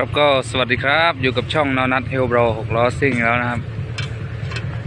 ครับก็สวัสดีครับอยู่กับช่องนอนัทเฮลโบรหกล้อซิ่งแล้วนะครับ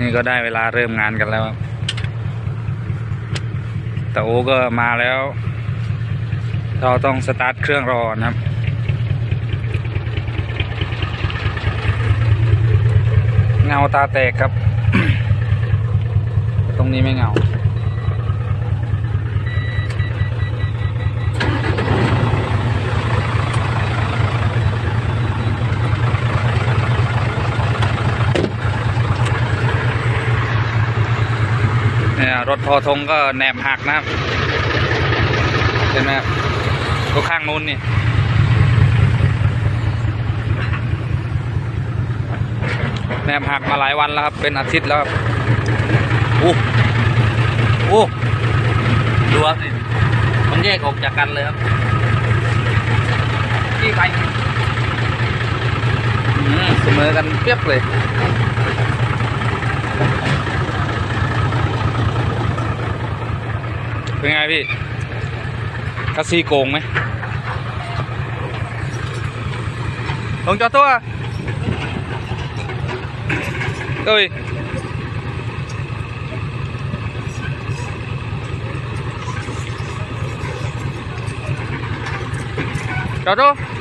นี่ก็ได้เวลาเริ่มงานกันแล้วครับแต่โอก็มาแล้ว เราต้องสตาร์ทเครื่องรอนะครับเงาตาแตกครับ ตรงนี้ไม่เงา รถพอทงก็แหนบหักนะครับเห็นไหมครับก็ข้างนู้นนี่แหนบหักมาหลายวันแล้วครับ เป็นอาทิตย์แล้วครับอู้อู้ดูครับนี่มันแยกออกจากกันเลยครับที่ไปอืมเสมอกันเปียบเลย เป็นไงพี่คัสซีโกงไหมลงจอดตัวเอ้ยจอดตัว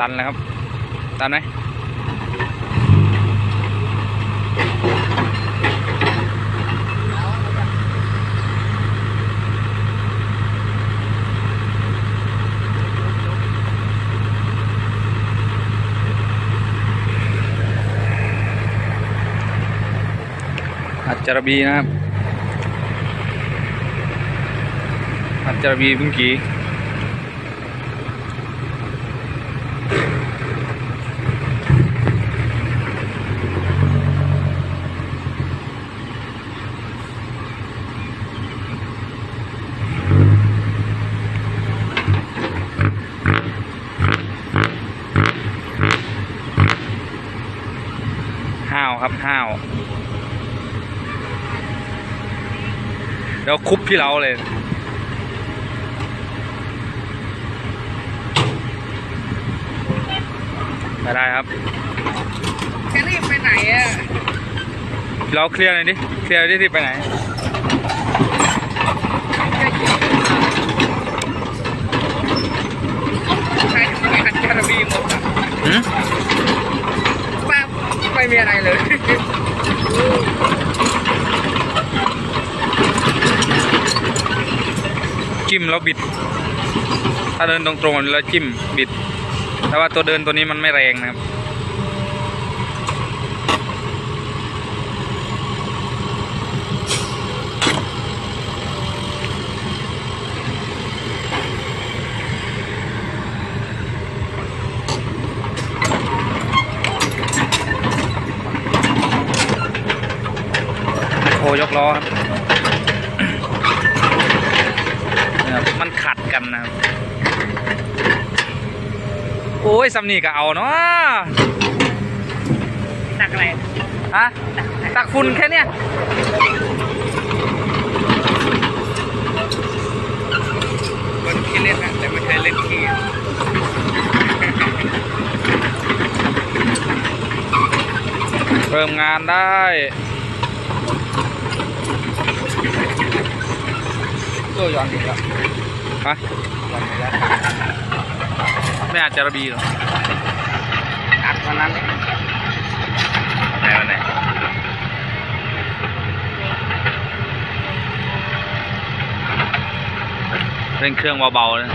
ตันเลยครับ ตันไหมอัจจารบีนะครับ อัจจารบีเมื่อกี้ ห้าวครับห้าว แล้วคุบพี่เราเลย ไม่ได้ครับแกรีบไปไหนอะ เราเคลียร์หน่อยดิ เคลียร์ดิที่ไปไหนใช้ทำไมหันจารบีหมดอะหืมป้าไม่มีอะไรเลย จิ้มแล้วบิด ถ้าเดินตรงๆแล้วจิ้มบิด แต่ว่าตัวเดินตัวนี้มันไม่แรงนะครับโอยกล้อครับมัน ขัดกันนะครับโอ้ยซัมนี่ก็เอาเนาะหนักอะไรฮะตักฝุ่นแค่เนี้ยคนขี้เล่นนะแต่ไม่เคยเล่นขี้เริ่มงานได้ตัวย้อนอีกแล้ว ฮะย้อนอีกแล้วไม่อาจจะระบีหรออัดวันนั้นไหนวันไหนเร่งเครื่องเบาๆนะ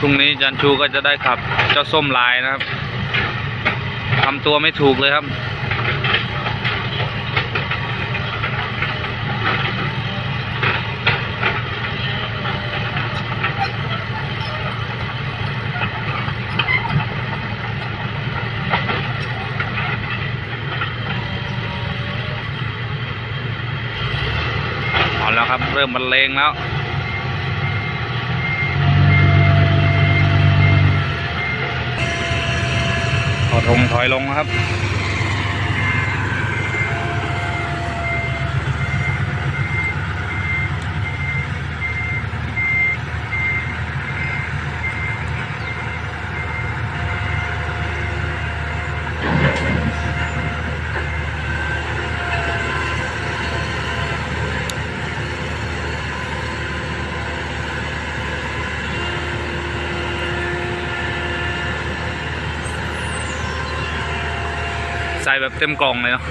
พรุ่งนี้จันชูก็จะได้ขับเจ้าส้มลายนะครับ ทำตัวไม่ถูกเลยครับ เอาแล้วครับ เริ่มบรรเลงแล้ว ถอดธงถอยลงนะครับ ใส่แบบเต็มกล่องเลยเนาะ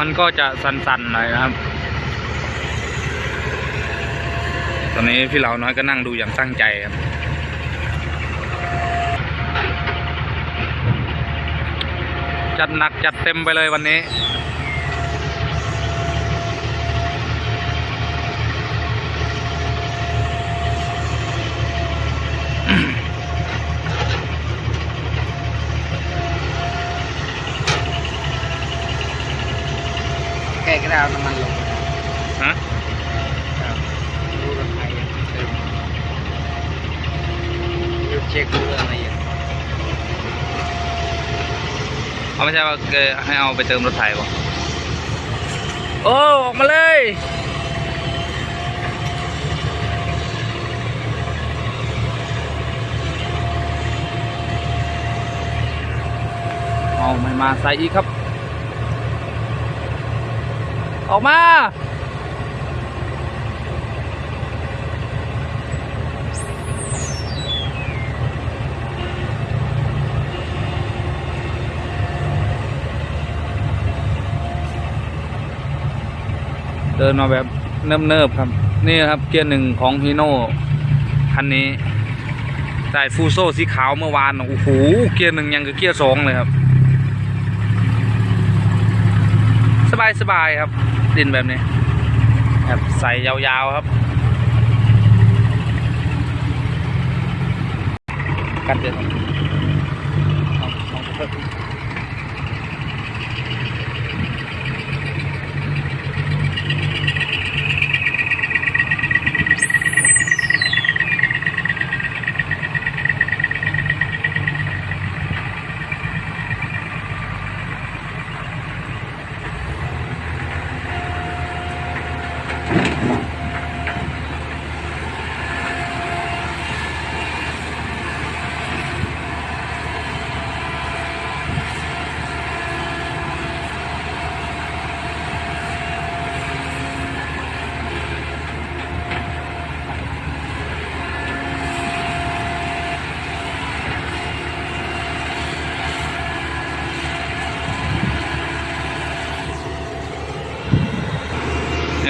มันก็จะสั่นๆหน่อยนะครับ ตอนนี้พี่เหล่าน้อยก็นั่งดูอย่างตั้งใจครับจัดหนักจัดเต็มไปเลยวันนี้ แกก็ได้เอาน้ำมันลง ฮะ ดูรถไฟเติมดูเช็คดูอะไรอย่าง เขาไม่ใช่ว่าเกให้เอาไปเติมรถไถป่ะโอ้ออกมาเลยเอาไม่มาใส่อีกครับ ออกมา เดินมาแบบเนิบๆครับ นี่ครับเกียร์หนึ่งของฮีโน่คันนี้ได้ฟูโซสีขาวเมื่อวานโอ้โหเกียร์หนึ่งยังกับเกียร์สองเลยครับ สบายสบายๆครับ ดินแบบนี้แบบใส่ยาวๆครับ กันเดือ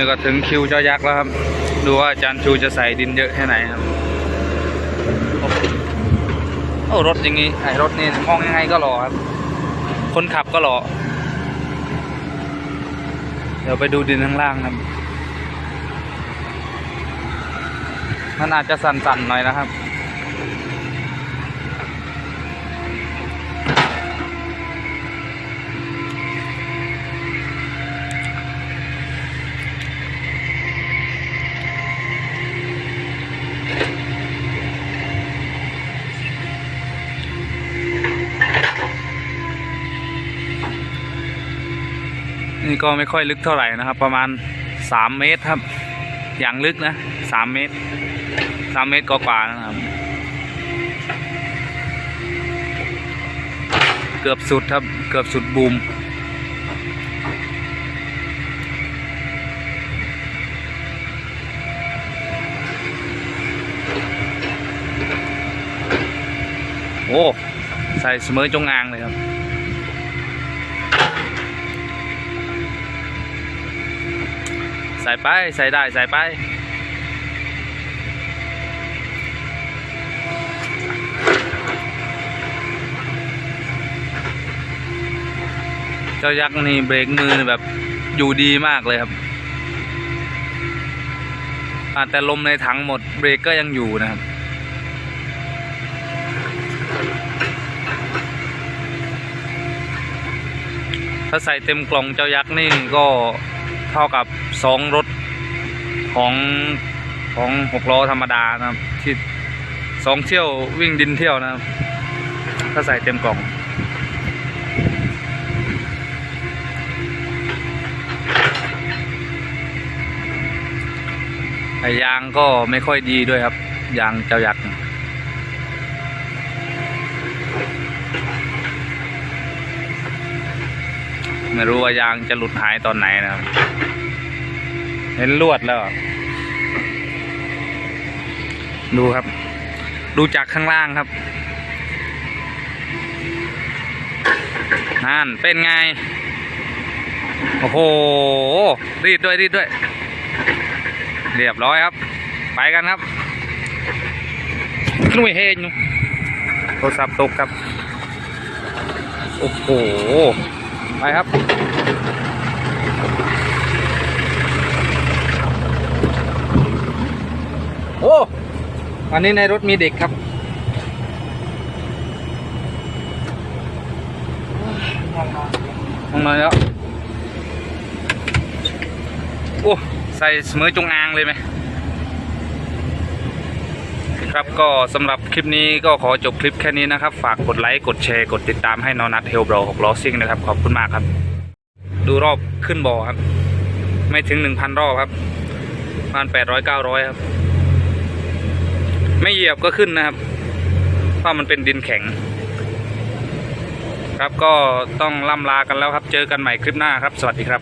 นี่ก็ถึงคิวเจ้ายักษ์แล้วครับ ดูว่าอาจารย์ชูจะใส่ดินเยอะแค่ไหนครับโอ้รถอย่างงี้ไอ้รถนี่มองยังไงก็หล่อครับ คนขับก็หล่อเดี๋ยวไปดูดินข้างล่างครับ มันอาจจะสั่นๆหน่อยนะครับ ก็ไม่ค่อยลึกเท่าไหร่นะครับ ประมาณสามเมตรครับ อย่างลึกนะสามเมตรสามเมตรกว่าๆนะครับ เกือบสุดครับ เกือบสุดบูมโอ้ ใส่เสมอจงอางเลยครับ ใส่ไป ใส่ได้ ใส่ไป เจ้ายักษ์นี่เบรกมือแบบอยู่ดีมากเลยครับ แต่ลมในถังหมดเบรกก็ยังอยู่นะครับถ้าใส่เต็มกล่องเจ้ายักษ์นี่ก็เท่ากับสองรถ ของของหกล้อธรรมดานะครับที่สองเที่ยววิ่งดินเที่ยวนะครับถ้าใส่เต็มกล่องไอยางก็ไม่ค่อยดีด้วยครับ ยางเจ้ายักษ์ไม่รู้ว่ายางจะหลุดหายตอนไหนนะครับ เห็นลวดแล้ว ดูครับ ดูจากข้างล่างครับนั่นเป็นไง โอ้โห รีดด้วยรีดด้วย เรียบร้อยครับ ไปกันครับนุ่ยเฮงอยู่โทรศัพท์ตกครับ โอ้โห ไปครับ โอ้ อันนี้ในรถมีเด็กครับห้องนอนแล้วโอ้ใส่เสมอจงอางเลยไหมครับก็สำหรับคลิปนี้ก็ขอจบคลิปแค่นี้นะครับ ฝากกดไลค์กดแชร์กดติดตามให้นอนัทเฮลบรอหกล้อซิ่งนะครับ ขอบคุณมากครับ ดูรอบขึ้นบ่อครับ ไม่ถึงหนึ่งพันรอบครับประมาณแปดร้อยเก้าร้อยครับ ไม่เหยียบก็ขึ้นนะครับ เพราะมันเป็นดินแข็ง ครับก็ต้องล่ำลากันแล้วครับ เจอกันใหม่คลิปหน้าครับ สวัสดีครับ